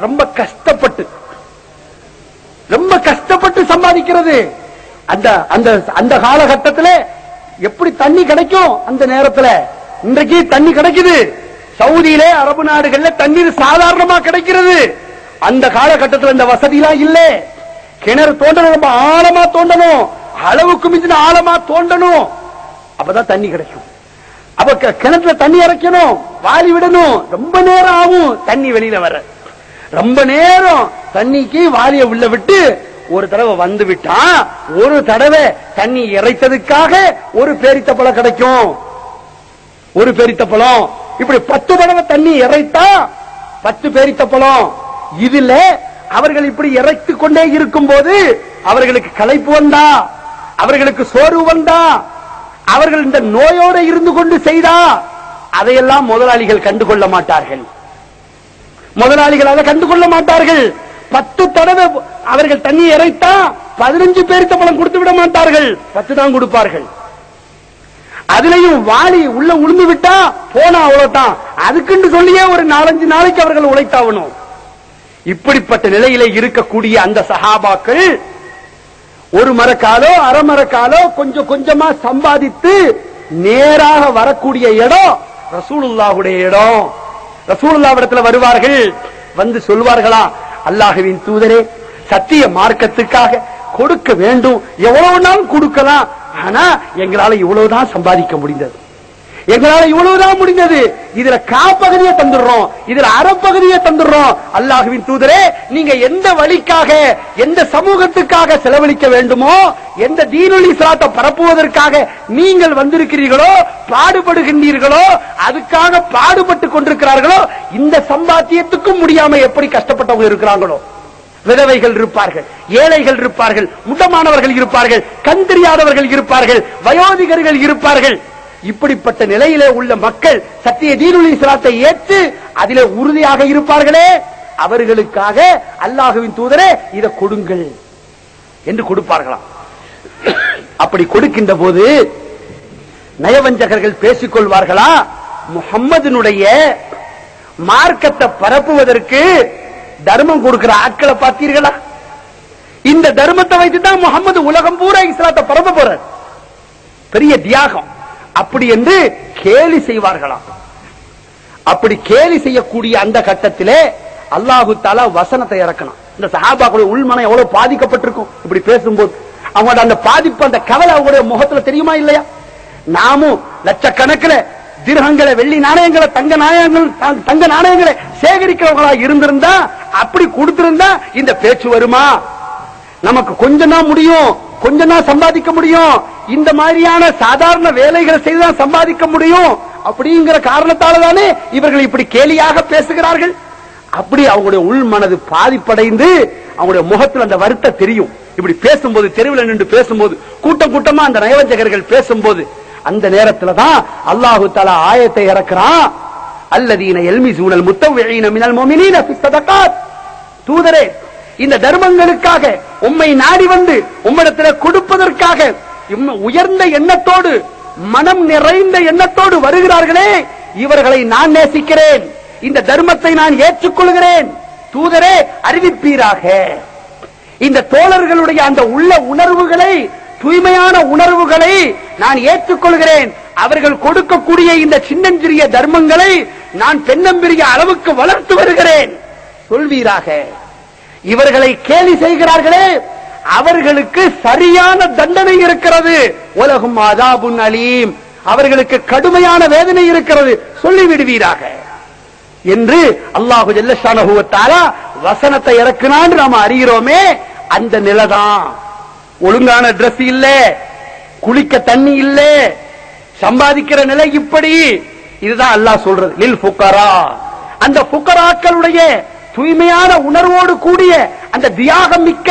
ரொம்ப கஷ்டப்பட்டு ரொம்ப கஷ்டப்பட்டு சம்பாதிக்கிறது. அந்த அந்த அந்த காலகட்டத்தில் எப்படி தண்ணி கிடைக்கும்? அந்த நேரத்துல. இன்றைக்கு தண்ணி கிடைக்குது. சவுதியில அரபு நாடுகள்ல தண்ணீர் சாதாரணமா கிடைக்கிறது. அந்த காலகட்டத்தில் இந்த எல்லாம் இல்ல. கிணறு தோண்டணும் ரொம்ப ஆழமா தோண்டணும். அளவுக்கு மிஞ்சின ஆழமா தோண்டணும். அப்பதான் தண்ணி கிடைக்கும். அப்ப க- கிணத்துல தண்ணி இறைக்கணும் வாலி விடணும். ரொம்ப நேரம் ஆகும் தண்ணி வெளியில வர. ரொம்ப நேரம் தண்ணிக்கு வாரிய உள்ள விட்டு ஒரு தடவை வந்து விட்டா ஒரு தடவை தண்ணி இறைத்ததுக்காக ஒரு பேரித்த பழம் கிடைக்கும். ஒரு பேரித்த பழம். இப்படி பத்து தடவை தண்ணி இறைத்தா பத்து பேரித்த பழம். இதுல அவர்கள் இப்படி இறைத்து கொண்டே இருக்கும் போது அவர்களுக்கு களைப்பு வந்தா அவர்களுக்கு சோர்வு வந்தா அவர்கள் இந்த நோயோட இருந்து கொண்டு செய்தா அதையெல்லாம் முதலாளிகள் கண்டுகொள்ள மாட்டார்கள். முதலாளிகள் அதை கண்டுகொள்ள மாட்டார்கள். பத்து தடவை அவர்கள் தண்ணி இறைத்தா பதினஞ்சு பேருக்கு பழம் கொடுத்து விட மாட்டார்கள். பத்து தான் கொடுப்பார்கள். அதுலயும் வாளி உள்ள உளுந்து விட்டா போனா அவ்வளவுதான். அதுக்குன்னு சொல்லியே ஒரு நாலஞ்சு நாளைக்கு அவர்கள் உழைத்தாகணும் இப்படிப்பட்ட நிலையிலே இருக்கக்கூடிய அந்த சகாபாக்கள் ஒரு மரக்காலோ அரை மரக்காலோ கொஞ்சம் கொஞ்சமா சம்பாதித்து நேராக வரக்கூடிய இடம் ரசூலுல்லாஹுடைய இடம். ரசூலுல்லாவிடத்துல வருவார்கள். வந்து சொல்வார்களா? அல்லாஹுவின் தூதரே சத்திய மார்க்கத்துக்காக கொடுக்க வேண்டும். எவ்வளவு நாள் கொடுக்கலாம். ஆனா எங்களால இவ்வளவுதான் சம்பாதிக்க முடிந்தது. எங்களால இவ்வளவுதான் முடிந்தது. இதுல காப்பகுதியை தந்துடுறோம். இதுல அறப்பகுதியை தந்துடுறோம். அல்லாஹுவின் தூதரே நீங்க எந்த வழிக்காக எந்த சமூகத்துக்காக செலவழிக்க வேண்டுமோ எந்த தீனுல் சாத்தை பரப்புவதற்காக நீங்கள் வந்திருக்கிறீர்களோ பாடுபடுகின்றீர்களோ அதுக்காக பாடுபட்டு கொண்டிருக்கிறார்களோ இந்த சம்பாத்தியத்துக்கும் முடியாம எப்படி கஷ்டப்பட்டவங்க இருக்கிறாங்களோ? விதவைகள் இருப்பார்கள் ஏழைகள் இருப்பார்கள் முட்டமானவர்கள் இருப்பார்கள் கண் தெரியாதவர்கள் இருப்பார்கள் வயோதிகர்கள் இருப்பார்கள். இப்படிப்பட்ட நிலையிலே உள்ள மக்கள் சத்திய தீனுல் இஸ்லாத்தை ஏற்று அதிலே உறுதியாக இருப்பார்களே. அவர்களுக்காக அல்லாஹுவின் தூதரே இதை கொடுங்கள் என்று கொடுப்பார்களாம். அப்படி கொடுக்கின்ற போது நயவஞ்சகர்கள் பேசிக் கொள்வார்களா முகம்மதினுடைய மார்க்கத்தை பரப்புவதற்கு தர்மம் கொடுக்கிற ஆட்களை பார்த்தீர்களா? இந்த தர்மத்தை வைத்து தான் முகமது உலகம் பூரா இஸ்லாத்தை பரப்ப போற பெரிய தியாகம். அப்படி என்று கேலி செய்வார்களாம். அப்படி கேலி செய்யக்கூடிய அந்த கட்டத்திலே அல்லாஹு தாலா வசனத்தை இறக்கணும். இந்த சஹாபாக்களுடைய உள்மனம் எவ்வளவு பாதிக்கப்பட்டிருக்கும். இப்படி பேசும்போது அவங்களோட அந்த பாதிப்பு அந்த கவலை அவங்களுடைய முகத்துல தெரியுமா இல்லையா? நாமும் லட்சக்கணக்கில் திருகங்களை வெள்ளி நாணயங்களை தங்க நாணயங்கள் தங்க நாணயங்களை சேகரிக்கிறவங்களா இருந்திருந்தா அப்படி கொடுத்திருந்தா இந்த பேச்சு வருமா? நமக்கு கொஞ்சம் தான் முடியும். கொஞ்சம் தான் சம்பாதிக்க முடியும். இந்த மாதிரியான சாதாரண வேலைகளை செய்துதான் சம்பாதிக்க முடியும். அப்படிங்கிற காரணத்தால தானே இவர்கள் இப்படி கேலியாக பேசுகிறார்கள். அப்படி அவங்களுடைய உள் மனது பாதிப்படைந்து அவங்களுடைய முகத்தில் அந்த வருத்த தெரியும். இப்படி பேசும்போது தெருவில் நின்று பேசும்போது கூட்டம் கூட்டமா அந்த நயவஞ்சகர்கள் பேசும்போது அந்த நேரத்தில் தான் அல்லாஹு தலா ஆயத்தை இறக்குறான். அல்லதீன எல்மிசூனல் முத்தவீன மினல் மோமினின தூதரே இந்த தர்மங்களுக்காக உம்மை நாடி வந்து உம்மிடத்துல கொடுப்பதற்காக இம்ம- உயர்ந்த எண்ணத்தோடு மனம் நிறைந்த எண்ணத்தோடு வருகிறார்களே இவர்களை நான் நேசிக்கிறேன். இந்த தர்மத்தை நான் ஏற்றுக்கொள்கிறேன். தூதரே அறிவிப்பீராக. இந்த தோழர்களுடைய அந்த உள்ள உணர்வுகளை தூய்மையான உணர்வுகளை நான் ஏற்றுக்கொள்கிறேன். அவர்கள் கொடுக்கக்கூடிய இந்த சின்னஞ்சிறிய தர்மங்களை நான் பெண்ணம்பெரிய அளவுக்கு வளர்த்து வருகிறேன். சொல்வீராக. இவர்களை கேலி செய்கிறார்களே அவர்களுக்கு சரியான தண்டனை இருக்கிறது. உலகும் அதாபுன் அலீம். அவர்களுக்கு கடுமையான வேதனை இருக்கிறது. சொல்லிவிடுவீராக. என்று அல்லாஹு ஜல்லஷானஹுவத்தால வசனத்தை இறக்குனான்னு நாம அறிகிறோமே அந்த நிலைதான். ஒழுங்கான ட்ரெஸ் இல்ல குளிக்க தண்ணி இல்ல சம்பாதிக்கிற நிலை இப்படி. இதுதான் அல்லாஹ் சொல்றது. லில் புக்கரா அந்த புக்கராக்களுடைய தூய்மையான உணர்வோடு கூடிய அந்த தியாகம் மிக்க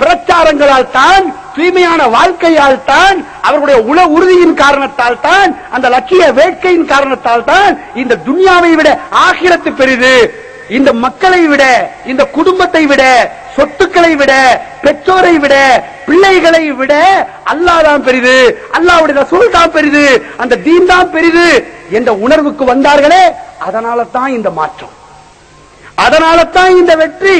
பிரச்சாரங்களால் தான் தூய்மையான வாழ்க்கையால் தான் அவர்களுடைய உள உறுதியின் காரணத்தால் தான் அந்த லட்சிய வேட்கையின் காரணத்தால் தான் இந்த துன்யாவை விட ஆகிரத்து பெரிது. இந்த மக்களை விட இந்த குடும்பத்தை விட சொத்துக்களை விட பெற்றோரை விட பிள்ளைகளை விட அல்லாஹ் தான் பெரிது. அல்லாவுடைய ரசூல் தான் பெரிது. அந்த தீன் தான் பெரிது. என்ற உணர்வுக்கு வந்தார்களே அதனால தான் இந்த மாற்றம். அதனால தான் இந்த வெற்றி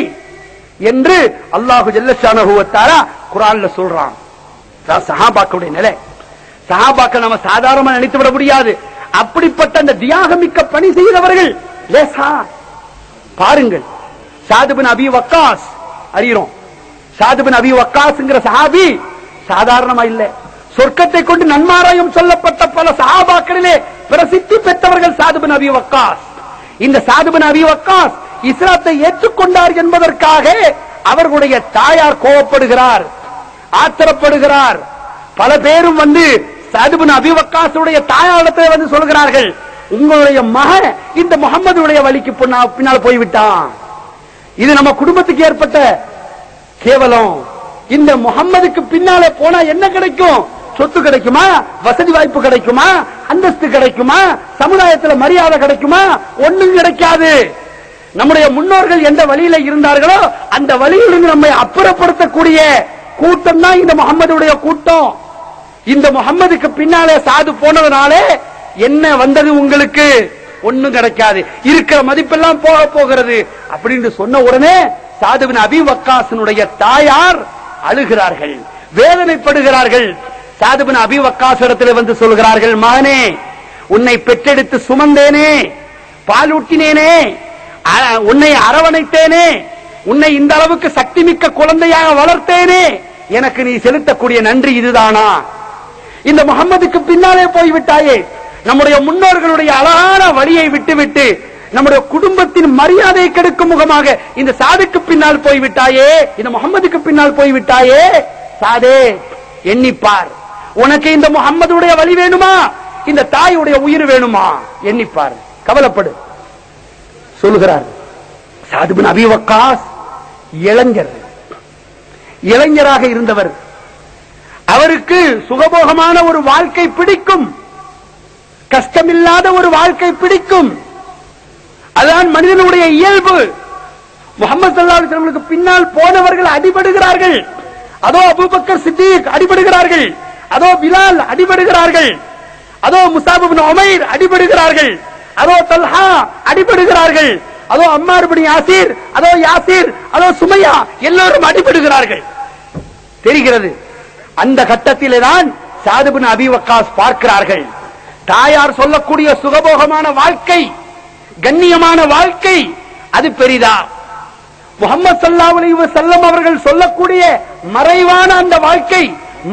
என்று அல்லாஹு ஜல்லசானுவத்தாரா குரான்ல சொல்றான். சஹாபாக்களுடைய நிலை. சஹாபாக்கள் நம்ம சாதாரணமா நினைத்து விட முடியாது. அப்படிப்பட்ட அந்த தியாகமிக்க பணி செய்தவர்கள் லேசா. பாருங்கள். சாதுபின் அபி வக்காஸ் அறிகிறோம். சாதுபின் அபி வக்காஸ்ங்கிற சஹாபி சாதாரணமா இல்லை. சொர்க்கத்தை கொண்டு நன்மாராயம் சொல்லப்பட்ட பல சஹாபாக்களிலே பிரசித்தி பெற்றவர்கள் சாதுபின் அபி வக்காஸ். இந்த சாதுபின் அபி வக்காஸ் இஸ்லாத்தை ஏற்றுக்கொண்டார் என்பதற்காக அவர்களுடைய தாயார் கோவப்படுகிறார் ஆத்திரப்படுகிறார். பல பேரும் வந்து சதுபின் அபிவக்காசுடைய தாயாரிடத்தில் வந்து சொல்கிறார்கள் உங்களுடைய மகன் இந்த முகமதுடைய வழிக்கு பின்னால் போய்விட்டான். இது நம்ம குடும்பத்துக்கு ஏற்பட்ட கேவலம். இந்த முகம்மதுக்கு பின்னாலே போனா என்ன கிடைக்கும்? சொத்து கிடைக்குமா? வசதி வாய்ப்பு கிடைக்குமா? அந்தஸ்து கிடைக்குமா? சமுதாயத்துல மரியாதை கிடைக்குமா? ஒண்ணும் கிடைக்காது. நம்முடைய முன்னோர்கள் எந்த வழியில இருந்தார்களோ அந்த வழியிலிருந்து நம்மை அப்புறப்படுத்தக்கூடிய கூட்டம் தான் இந்த முகம்மதுடைய கூட்டம். இந்த முகம்மதுக்கு பின்னாலே சாது போனதுனாலே என்ன வந்தது உங்களுக்கு? ஒண்ணும் கிடைக்காது. இருக்கிற மதிப்பெல்லாம் போக போகிறது. அப்படின்னு சொன்ன உடனே சாதுவின் அபி வக்காசனுடைய தாயார் அழுகிறார்கள். வேதனைப்படுகிறார்கள். சாதுபின் அபி வந்து சொல்கிறார்கள் மகனே உன்னை பெற்றெடுத்து சுமந்தேனே பாலூட்டினேனே உன்னை அரவணைத்தேனே. உன்னை இந்த அளவுக்கு சக்தி மிக்க குழந்தையாக வளர்த்தேனே. எனக்கு நீ செலுத்தக்கூடிய நன்றி இதுதானா? இந்த முகம்மதுக்கு பின்னாலே போய்விட்டாயே. நம்முடைய முன்னோர்களுடைய அழகான வழியை விட்டுவிட்டு நம்முடைய குடும்பத்தின் மரியாதை கெடுக்கும் முகமாக இந்த சாதுக்கு பின்னால் போய்விட்டாயே. இந்த முகம்மதுக்கு பின்னால் போய்விட்டாயே. சாதே எண்ணிப்பார். உனக்கு இந்த முகம்மதுடைய வழி வேணுமா? இந்த தாயுடைய உயிர் வேணுமா? எண்ணிப்பார். கவலைப்படு. சொல்லுகிறார். சாதுபின் அபிவக்காஸ் இளைஞர். இளைஞராக இருந்தவர். அவருக்கு சுகபோகமான ஒரு வாழ்க்கை பிடிக்கும். கஷ்டமில்லாத ஒரு வாழ்க்கை பிடிக்கும். அதுதான் மனிதனுடைய இயல்பு. முகமது சல்லாஹுக்கு பின்னால் போனவர்கள் அடிபடுகிறார்கள். அதோ அபுபக்கர் சித்திக் அடிபடுகிறார்கள். அதோ பிலால் அடிபடுகிறார்கள். அதோ முசாபு அமைர் அடிபடுகிறார்கள். அதோ தல்ஹா அடிபடுகிறார்கள். அதோ அம்மார் பிடி யாசீர் அதோ யாசீர் அதோ சுமையா எல்லோரும் அடிபடுகிறார்கள். தெரிகிறது அந்த கட்டத்திலே தான் சாதுபின் அபிவக்காஸ் பார்க்கிறார்கள். தாயார் சொல்லக்கூடிய சுகபோகமான வாழ்க்கை கண்ணியமான வாழ்க்கை அது பெரிதா? முகமது சல்லாஹ் அலைஹி செல்லம் அவர்கள் சொல்லக்கூடிய மறைவான அந்த வாழ்க்கை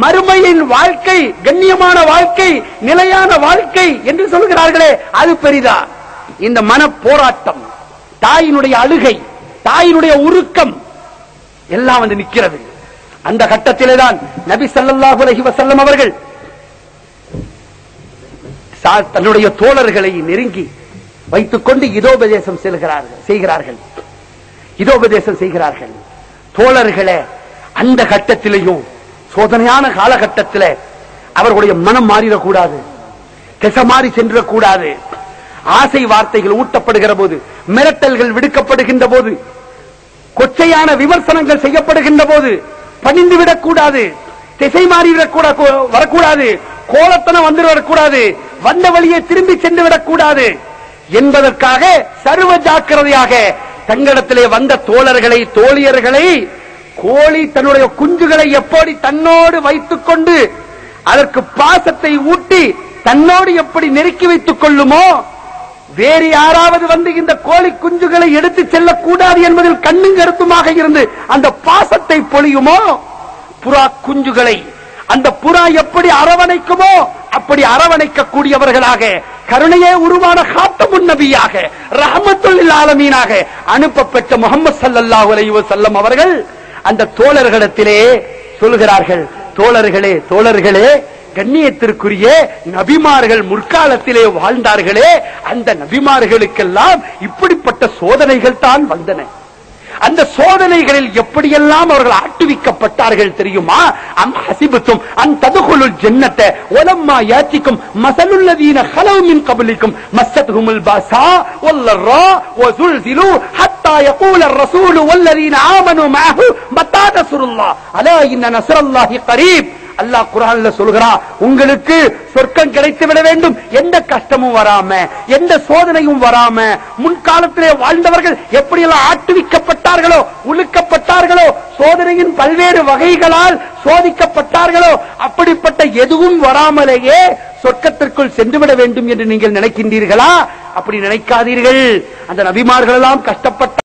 மறுமையின் வாழ்க்கை கண்ணியமான வாழ்க்கை நிலையான வாழ்க்கை என்று சொல்கிறார்களே அது பெரிதா? இந்த மன போராட்டம் தாயினுடைய அழுகை தாயினுடைய உருக்கம் எல்லாம் வந்து நிற்கிறது. அந்த கட்டத்திலே தான் நபி சல்லாஹு அலஹி வசல்லம் அவர்கள் தன்னுடைய தோழர்களை நெருங்கி வைத்துக் கொண்டு இதோபதேசம் செல்கிறார்கள் செய்கிறார்கள். இதோபதேசம் செய்கிறார்கள். தோழர்களே அந்த கட்டத்திலையும் சோதனையான காலகட்டத்தில் அவர்களுடைய மனம் மாறிடக்கூடாது. திசை மாறி சென்றக்கூடாது ஆசை வார்த்தைகள் ஊட்டப்படுகிற போது மிரட்டல்கள் விடுக்கப்படுகின்ற போது கொச்சையான விமர்சனங்கள் செய்யப்படுகின்ற போது பணிந்து விடக்கூடாது. திசை மாறிவிடக்கூடாது வரக்கூடாது. கோலத்தனம் வந்து வரக்கூடாது வந்த வழியை திரும்பி சென்று விடக்கூடாது. என்பதற்காக சர்வ ஜாக்கிரதையாக தங்களிடத்திலே வந்த தோழர்களை தோழியர்களை கோழி தன்னுடைய குஞ்சுகளை எப்படி தன்னோடு வைத்துக் கொண்டு அதற்கு பாசத்தை ஊட்டி தன்னோடு எப்படி நெருக்கி வைத்துக் கொள்ளுமோ வேறு யாராவது வந்து இந்த கோழி குஞ்சுகளை எடுத்து செல்லக்கூடாது என்பதில் கண்ணும் கருத்துமாக இருந்து அந்த பாசத்தை பொழியுமோ? புறா குஞ்சுகளை அந்த புறா எப்படி அரவணைக்குமோ அப்படி அரவணைக்க கூடியவர்களாக கருணையே உருவான காத்தமுன் நபியாக ரஹமத்துல் ஆலமீனாக அனுப்பப்பட்ட முகமது ஸல்லல்லாஹு அலைஹி அவர்கள் அந்த தோழர்களிடத்திலே சொல்கிறார்கள் தோழர்களே தோழர்களே கண்ணியத்திற்குரிய நபிமார்கள் முற்காலத்திலே வாழ்ந்தார்களே அந்த நபிமார்களுக்கெல்லாம் இப்படிப்பட்ட சோதனைகள் தான் வந்தன. அந்த சோதனைகளில் எப்படியெல்லாம் அவர்கள் ஆட்டுவிக்கப்பட்டார்கள் தெரியுமா? அம் ஹசிபுத்தும் அந்த ததுகுலு ஜென்னத்தை ஒலம்மா யாச்சிக்கும் மசலுள்ளதீன ஹலவுமின் கபலிக்கும் மஸ்ஸத்ஹுமுல் பாசா வல்லர்ரா வசுல்சிலு ஹத்தாய யகூல ரசூலு வல்லதீன ஆமனு மாஹு மத்தா நஸ்ருல்லாஹ் அலா இன்ன நஸ்ரல்லாஹி கரீப். அல்லாஹ் குரான்ல சொல்கிறா உங்களுக்கு சொர்க்கம் கிடைத்து விட வேண்டும். எந்த கஷ்டமும் வராம எந்த சோதனையும் வராம முன்காலத்திலே வாழ்ந்தவர்கள் எப்படியெல்லாம் ஆட்டுவிக்கப்பட்டார்களோ உழுக்கப்பட்டார்களோ சோதனையின் பல்வேறு வகைகளால் சோதிக்கப்பட்டார்களோ அப்படிப்பட்ட எதுவும் வராமலேயே சொர்க்கத்திற்குள் சென்றுவிட வேண்டும் என்று நீங்கள் நினைக்கின்றீர்களா? அப்படி நினைக்காதீர்கள். அந்த நபிமார்கள் எல்லாம் கஷ்டப்பட்ட